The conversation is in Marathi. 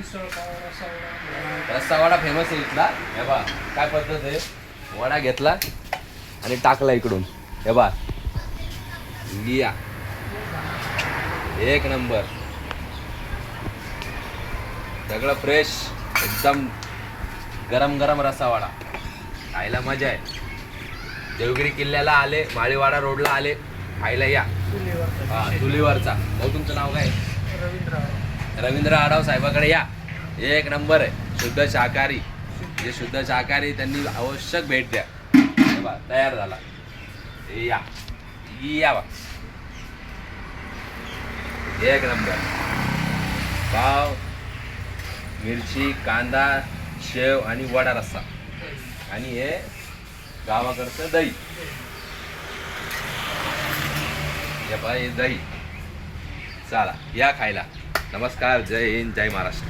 मिसळ पाव रसावडा रस्सा वडा फेमस आहे इथला. हे बा काय पद्धत आहे? वडा घेतला आणि टाकला इकडून. हे बा लिया. एक नंबर. सगळं फ्रेश एकदम गरम गरम रस्सा वडा खायला मजा आहे. देवगिरी किल्ल्याला आले माळीवाडा रोडला आले. खायला या. हा चुलीवरचा. भाऊ तुमचं नाव काय? रवींद्र रवींद्र आढाव साहेबाकडे या. एक नंबर आहे. शुद्ध शाकाहारी. जे शुद्ध शाकाहारी त्यांनी आवश्यक भेट द्या. बा तयार झाला. या. या बा. एक नंबर. पाव मिरची कांदा शेव आणि वडा रस्सा. आणि हे गावाकडचं दही. हे बा हे दही. चला या खायला. नमस्कार जय हिंद जय महाराष्ट्र.